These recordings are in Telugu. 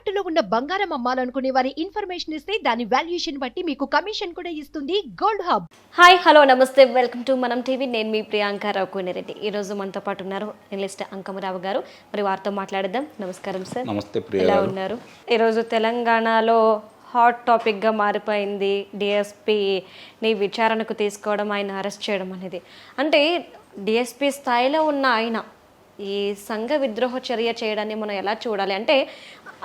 తాకట్టులో ఉన్న బంగారం అమ్మాలనుకునే వారి ఇన్ఫర్మేషన్ ఇస్తే దాని వాల్యుయేషన్ బట్టి మీకు కమిషన్ కూడా ఇస్తుంది గోల్డ్ హబ్ హాయ్ హలో నమస్తే. వెల్కమ్ టు మనం టీవీ నేను మీ ప్రియాంక రావు కోనిరెడ్డి. ఈ రోజు మనతో పాటు ఉన్నారు ఎనలిస్ట్ అంకమరావు గారు. మరి వారితో మాట్లాడదాం నమస్కారం సార్ నమస్తే ప్రియ ఎలా ఉన్నారు? ఈరోజు తెలంగాణలో హాట్ టాపిక్గా మారిపోయింది డిఎస్పీని విచారణకు తీసుకోవడం ఆయన అరెస్ట్ చేయడం అనేది. అంటే డిఎస్పీ స్థాయిలో ఉన్న ఆయన ఈ సంఘ విద్రోహ చర్య చేయడాన్ని మనం ఎలా చూడాలి? అంటే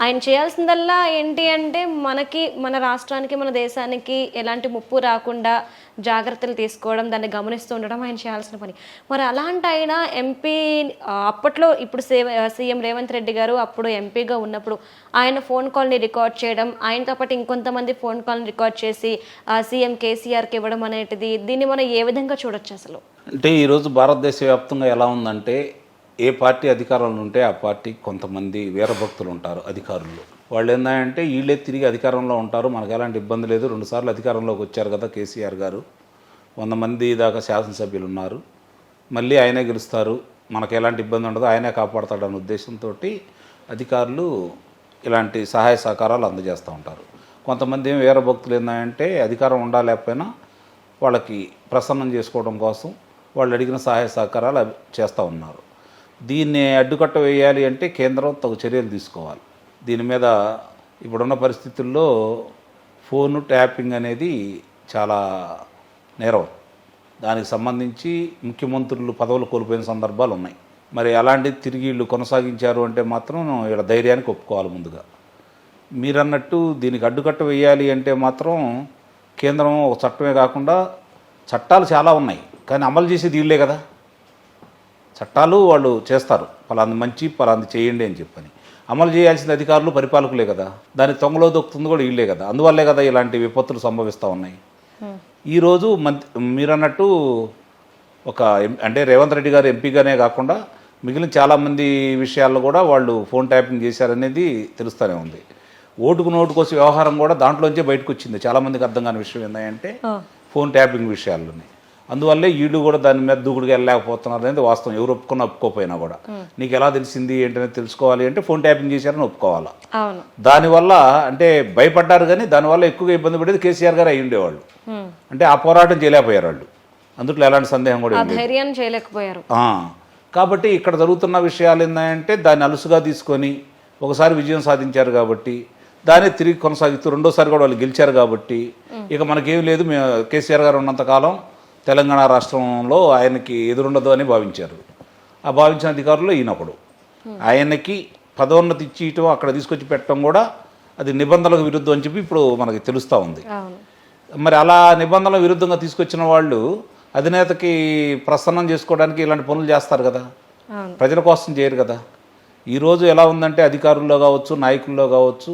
ఆయన చేయాల్సిందల్లా ఏంటి అంటే మనకి మన రాష్ట్రానికి మన దేశానికి ఎలాంటి ముప్పు రాకుండా జాగ్రత్తలు తీసుకోవడం దాన్ని గమనిస్తూ ఉండడం ఆయన చేయాల్సిన పని. మరి అలాంటి ఆయన ఎంపీ అప్పట్లో ఇప్పుడు సీఎం రేవంత్ రెడ్డి గారు అప్పుడు ఎంపీగా ఉన్నప్పుడు ఆయన ఫోన్ కాల్ని రికార్డ్ చేయడం ఆయనతో పాటు ఇంకొంతమంది ఫోన్ కాల్ని రికార్డ్ చేసి సీఎం కేసీఆర్కి ఇవ్వడం అనేటిది దీన్ని మనం ఏ విధంగా చూడొచ్చు అసలు? అంటే ఈరోజు భారతదేశ వ్యాప్తంగా ఎలా ఉందంటే ఏ పార్టీ అధికారంలో ఉంటే ఆ పార్టీ కొంతమంది వీరభక్తులు ఉంటారు అధికారులు. వాళ్ళు ఏంటంటే వీళ్ళే తిరిగి అధికారంలో ఉంటారు. మనకు ఎలాంటి ఇబ్బంది లేదు. రెండుసార్లు అధికారంలోకి వచ్చారు కదా కేసీఆర్ గారు. వంద మంది దాకా శాసనసభ్యులు ఉన్నారు. మళ్ళీ ఆయనే గెలుస్తారు. మనకు ఎలాంటి ఇబ్బంది ఉండదు. ఆయనే కాపాడతాడన్న ఉద్దేశంతో అధికారులు ఇలాంటి సహాయ సహకారాలు అందజేస్తూ ఉంటారు. కొంతమంది ఏం వీరభక్తులు ఏంటంటే అధికారం ఉండాలేకపోయినా వాళ్ళకి ప్రసన్నం చేసుకోవడం కోసం వాళ్ళు అడిగిన సహాయ సహకారాలు చేస్తూ ఉన్నారు. దీన్ని అడ్డుకట్ట వేయాలి అంటే కేంద్రం తగు చర్యలు తీసుకోవాలి. దీని మీద ఇప్పుడున్న పరిస్థితుల్లో ఫోను ట్యాపింగ్ అనేది చాలా నేరం. దానికి సంబంధించి ముఖ్యమంత్రులు పదవులు కోల్పోయిన సందర్భాలు ఉన్నాయి. మరి అలాంటిది తిరిగి వీళ్ళు కొనసాగించారు అంటే మాత్రం ఇక్కడ ధైర్యానికి ఒప్పుకోవాలి ముందుగా. మీరన్నట్టు దీనికి అడ్డుకట్ట వేయాలి అంటే మాత్రం కేంద్రం ఒక చట్టమే కాకుండా చట్టాలు చాలా ఉన్నాయి. కానీ అమలు చేసేది వీళ్ళే కదా. చట్టాలు వాళ్ళు చేస్తారు. పలాంది మంచి పలాంది చేయండి అని చెప్పని. అమలు చేయాల్సిన అధికారులు పరిపాలకులే కదా. దాని తొంగలో దొక్కుతుంది కూడా వీళ్ళే కదా. అందువల్లే కదా ఇలాంటి విపత్తులు సంభవిస్తూ ఉన్నాయి. ఈరోజు మంత్ మీరన్నట్టు ఒక ఎం- అంటే రేవంత్ రెడ్డి గారు ఎంపీగానే కాకుండా మిగిలిన చాలామంది విషయాల్లో కూడా వాళ్ళు ఫోన్ ట్యాపింగ్ చేశారనేది తెలుస్తూనే ఉంది. ఓటుకు నోటుకోసి వ్యవహారం కూడా దాంట్లోంచే బయటకు వచ్చింది చాలామందికి అర్థం కాని విషయం ఏంటంటే ఫోన్ ట్యాపింగ్ విషయాల్లోనే. అందువల్లే వీళ్ళు కూడా దాని మీద దూకుడుగా వెళ్ళలేకపోతున్నారు అనేది వాస్తవం. ఎవరు ఒప్పుకున్నా ఒప్పుకోపోయినా కూడా. నీకు ఎలా తెలిసింది ఏంటనేది తెలుసుకోవాలి అంటే ఫోన్ ట్యాపింగ్ చేశారని ఒప్పుకోవాలా? దానివల్ల అంటే భయపడ్డారు కానీ దానివల్ల ఎక్కువగా ఇబ్బంది పడేది కేసీఆర్ గారు అయి ఉండేవాళ్ళు. అంటే ఆ పోరాటం చేయలేకపోయారు వాళ్ళు అందుట్లో ఎలాంటి సందేహం కూడా. ధైర్యాన్ని చేయలేకపోయారు. కాబట్టి ఇక్కడ జరుగుతున్న విషయాలు ఏంటంటే దాన్ని అలుసుగా తీసుకొని ఒకసారి విజయం సాధించారు కాబట్టి దాన్ని తిరిగి కొనసాగిస్తూ రెండోసారి కూడా వాళ్ళు గెలిచారు కాబట్టి ఇక మనకేం లేదు మేము కేసీఆర్ గారు ఉన్నంతకాలం తెలంగాణ రాష్ట్రంలో ఆయనకి ఎదురుండదు అని భావించారు. ఆ భావించిన అధికారులు ఈయనొకడు. ఆయనకి పదోన్నతి ఇచ్చి ఇటు అక్కడ తీసుకొచ్చి పెట్టడం కూడా అది నిబంధనలకు విరుద్ధం అని చెప్పి ఇప్పుడు మనకి తెలుస్తూ ఉంది. మరి అలా నిబంధనల విరుద్ధంగా తీసుకొచ్చిన వాళ్ళు అధినేతకి ప్రసన్నం చేసుకోవడానికి ఇలాంటి పనులు చేస్తారు కదా. ప్రజల కోసం చేయరు కదా. ఈరోజు ఎలా ఉందంటే అధికారుల్లో కావచ్చు నాయకుల్లో కావచ్చు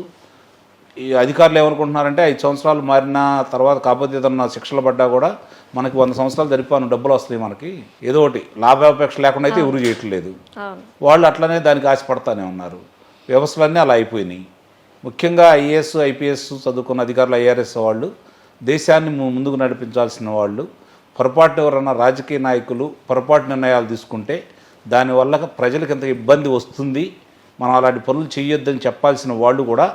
ఈ అధికారులు ఏమనుకుంటున్నారంటే ఐదు సంవత్సరాలు మారిన తర్వాత కాకపోతే ఏదన్నా శిక్షలు పడ్డా కూడా మనకి వంద సంవత్సరాలు జరిపాను డబ్బులు వస్తాయి మనకి. ఏదో ఒకటి లాభాపేక్ష లేకుండా అయితే ఎవరు చేయట్లేదు. వాళ్ళు అట్లనే దానికి ఆశపడతానే ఉన్నారు. వ్యవస్థలన్నీ అలా అయిపోయినాయి. ముఖ్యంగా ఐఏఎస్ ఐపీఎస్ చదువుకున్న అధికారులు ఐఆర్ఎస్ వాళ్ళు దేశాన్ని ముందుకు నడిపించాల్సిన వాళ్ళు పొరపాటు ఎవరన్నా రాజకీయ నాయకులు పొరపాటు నిర్ణయాలు తీసుకుంటే దానివల్ల ప్రజలకు ఎంత ఇబ్బంది వస్తుంది మనం అలాంటి పనులు చేయొద్దని చెప్పాల్సిన వాళ్ళు కూడా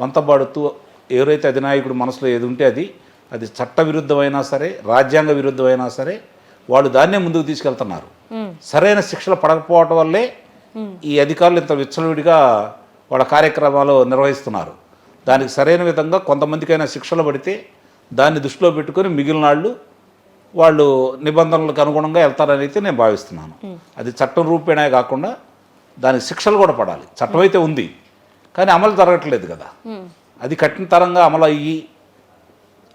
వంతబాడుతూ ఎవరైతే అధినాయకుడు మనసులో ఏది ఉంటే అది అది చట్ట విరుద్ధమైనా సరే రాజ్యాంగ విరుద్ధమైనా సరే వాళ్ళు దాన్నే ముందుకు తీసుకెళ్తున్నారు. సరైన శిక్షలు పడకపోవటం వల్లే ఈ అధికారులు ఇంత విచ్చలవిడిగా వాళ్ళ కార్యక్రమాలు నిర్వహిస్తున్నారు. దానికి సరైన విధంగా కొంతమందికైనా శిక్షలు పడితే దాన్ని దృష్టిలో పెట్టుకొని మిగిలిన వాళ్ళు వాళ్ళు నిబంధనలకు అనుగుణంగా వెళ్తారని అయితే నేను భావిస్తున్నాను. అది చట్టం రూపేణే కాకుండా దానికి శిక్షలు కూడా పడాలి. చట్టం అయితే ఉంది. కానీ అమలు జరగట్లేదు కదా. అది కఠిన తరంగా అమలు అయ్యి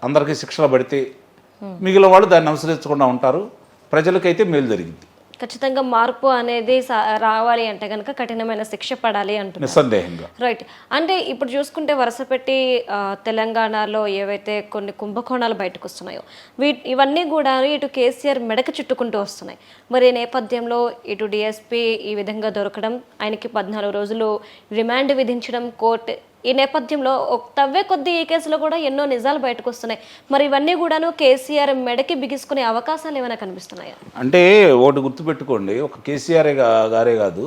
అందరికీ శిక్షలు పడితే మిగిలిన వాళ్ళు దాన్ని అనుసరించకుండా ఉంటారు. ప్రజలకైతే మేలు జరిగింది. ఖచ్చితంగా మార్పు అనేది రావాలి అంటే కనుక కఠినమైన శిక్ష పడాలి అంటున్నారు. నిస్సందేహంగా. రైట్. అంటే ఇప్పుడు చూసుకుంటే వరుస పెట్టి ఆ, తెలంగాణలో ఏవైతే కొన్ని కుంభకోణాలు బయటకు వస్తున్నాయో వీ ఇవన్నీ కూడా ఇటు కేసీఆర్ మెడకు చుట్టుకుంటూ వస్తున్నాయి. మరి నేపథ్యంలో ఇటు డిఎస్పీ ఈ విధంగా దొరకడం ఆయనకి పద్నాలుగు రోజులు రిమాండ్ విధించడం కోర్టు ఈ నేపథ్యంలో ఒక తవ్వే కొద్దీ ఈ కేసులో కూడా ఎన్నో నిజాలు బయటకు వస్తున్నాయి మరి ఇవన్నీ కూడాను కేసీఆర్ మెడకి బిగించుకునే అవకాశాలు ఏమైనా కనిపిస్తున్నాయా? అంటే ఒకటి గుర్తుపెట్టుకోండి ఒక కేసీఆర్ గారే కాదు.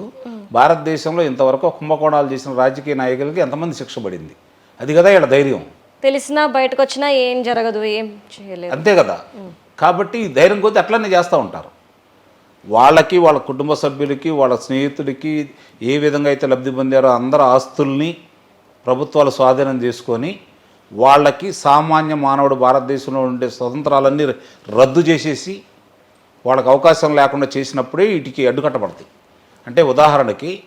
భారతదేశంలో ఇంతవరకు కుంభకోణాలు చేసిన రాజకీయ నాయకులకి ఎంతమంది శిక్ష పడింది? అది కదా ఇక్కడ ధైర్యం. తెలిసినా బయటకు వచ్చినా ఏం జరగదు ఏం చేయలేదు అంతే కదా. కాబట్టి ధైర్యం కొద్దీ అట్లనే చేస్తూ ఉంటారు. వాళ్ళకి వాళ్ళ కుటుంబ సభ్యులకి వాళ్ళ స్నేహితుడికి ఏ విధంగా అయితే లబ్ధి పొందారో అందరు ఆస్తుల్ని ప్రభుత్వాలు స్వాధీనం చేసుకొని వాళ్ళకి సామాన్య మానవుడు భారతదేశంలో ఉండే స్వతంత్రాలన్నీ రద్దు చేసేసి వాళ్ళకి అవకాశం లేకుండా చేసినప్పుడే వీటికి అడ్డుకట్టబడతాయి. అంటే ఉదాహరణకి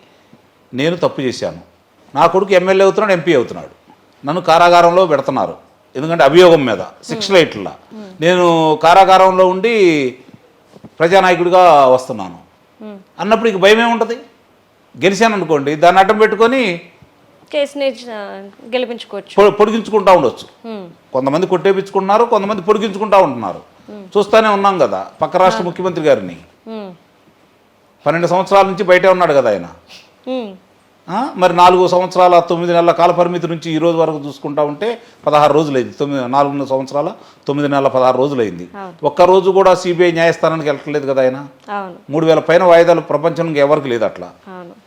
నేను తప్పు చేశాను. నా కొడుకు ఎమ్మెల్యే అవుతున్నాడు ఎంపీ అవుతున్నాడు. నన్ను కారాగారంలో పెడుతున్నారు. ఎందుకంటే అభియోగం మీద సిక్స్ లైట్ల. నేను కారాగారంలో ఉండి ప్రజానాయకుడిగా వస్తున్నాను. అన్నప్పుడు ఇక భయం ఏముంటుంది గెలిచాను అనుకోండి దాన్ని అడ్డం పెట్టుకొని కేసుని గెలిపించుకోవచ్చు. పొడిగించుకుంటా ఉండొచ్చు. కొంతమంది కొట్టేపించుకుంటున్నారు కొంతమంది పొడిగించుకుంటా ఉంటున్నారు. చూస్తానే ఉన్నాం కదా పక్క రాష్ట్ర ముఖ్యమంత్రి గారిని. పన్నెండు సంవత్సరాల నుంచి బయటే ఉన్నాడు కదా ఆయన? మరి నాలుగు సంవత్సరాల తొమ్మిది నెలల కాల పరిమితి నుంచి ఈ రోజు వరకు చూసుకుంటా ఉంటే పదహారు రోజులైంది. తొమ్మిది నాలుగు సంవత్సరాల తొమ్మిది నెలల పదహారు రోజులైంది. ఒక్క రోజు కూడా సిబిఐ న్యాయస్థానానికి వెళ్ళట్లేదు కదా ఆయన? మూడు వేల పైన వాయిదాలు ప్రపంచం ఎవరికి లేదు అట్లా.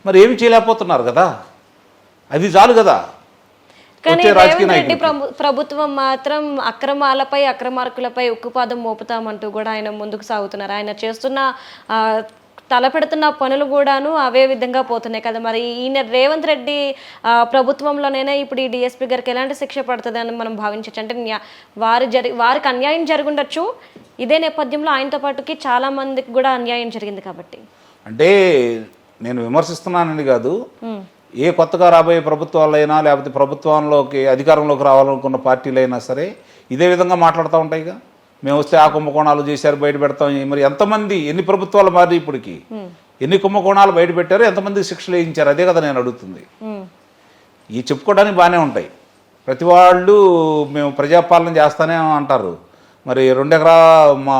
మరి ఏమి చేయలేకపోతున్నారు కదా? అది చాలు కదా. కానీ రేవంత్ రెడ్డి ప్రభుత్వం మాత్రం అక్రమాలపై అక్రమార్కులపై ఉక్కుపాదం మోపుతామంటూ కూడా ఆయన ముందుకు సాగుతున్నారు. ఆయన చేస్తున్న తలపెడుతున్న పనులు కూడాను అవే విధంగా పోతున్నాయి కదా. మరి ఈయన రేవంత్ రెడ్డి ప్రభుత్వంలోనైనా ఇప్పుడు ఈ డిఎస్పీ గారికి ఎలాంటి శిక్ష పడుతుంది అని మనం భావించవచ్చు. అంటే వారి జరి వారికి అన్యాయం జరుగుండొచ్చు. ఇదే నేపథ్యంలో ఆయనతో పాటుకి చాలా మందికి కూడా అన్యాయం జరిగింది కాబట్టి. అంటే నేను విమర్శిస్తున్నానని కాదు. ఏ కొత్తగా రాబోయే ప్రభుత్వాలైనా లేకపోతే ప్రభుత్వంలోకి అధికారంలోకి రావాలనుకున్న పార్టీలైనా సరే ఇదే విధంగా మాట్లాడుతూ ఉంటాయిగా. మేము వస్తే ఆ కుంభకోణాలు చేశారు బయట పెడతాం. మరి ఎంతమంది ఎన్ని ప్రభుత్వాలు మారి ఇప్పటికి? ఎన్ని కుంభకోణాలు బయట పెట్టారు ఎంతమంది శిక్షలు వేయించారు? అదే కదా నేను అడుగుతుంది. ఉమ్, ఈ చెప్పుకోవడానికి బాగానే ఉంటాయి. ప్రతి వాళ్ళు మేము ప్రజాపాలన చేస్తానే అంటారు. మరి రెండు ఎకరా మా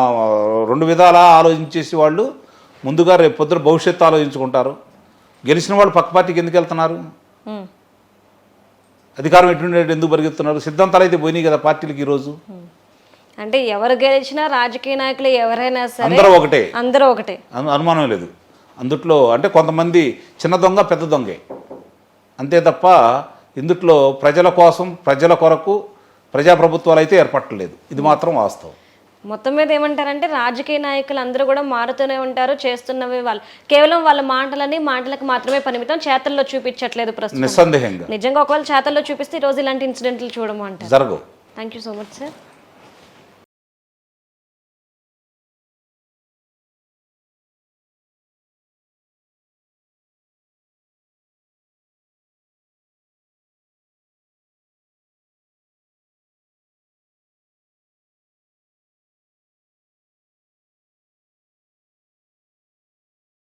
రెండు విధాలా ఆలోచించేసి వాళ్ళు ముందుగా రేపు పొద్దున భవిష్యత్తు ఆలోచించుకుంటారు. గెలిచిన వాళ్ళు పక్క పార్టీకి ఎందుకు వెళ్తున్నారు. అధికారం ఎటువంటి ఎందుకు పరిగెత్తున్నారు సిద్ధాంతాలు అయితే పోయినాయి కదా పార్టీలకి ఈరోజు. అంటే ఎవరు గెలిచినా రాజకీయ నాయకులు ఎవరైనా సరే అందరూ ఒకటే. అందరూ ఒకటే. అను- అనుమానం లేదు. అందుట్లో అంటే కొంతమంది చిన్న దొంగ పెద్ద దొంగే. అంతే తప్ప ఇందుట్లో ప్రజల కోసం ప్రజల కొరకు ప్రజాప్రభుత్వాలు అయితే ఏర్పడలేదు ఇది మాత్రం వాస్తవం. మొత్తం మీద ఏమంటారంటే రాజకీయ నాయకులు అందరూ కూడా మారుతూనే ఉంటారు చేస్తున్నవి వాళ్ళు. కేవలం వాళ్ళ మాటలని మాటలకు మాత్రమే పరిమితం చేతల్లో చూపించట్లేదు ప్రస్తుతం. నిజంగా ఒకవేళ చేతల్లో చూపిస్తే ఈ రోజు ఇలాంటి ఇన్సిడెంట్లు చూడము అంటారు జరగవు. Thank you so much sir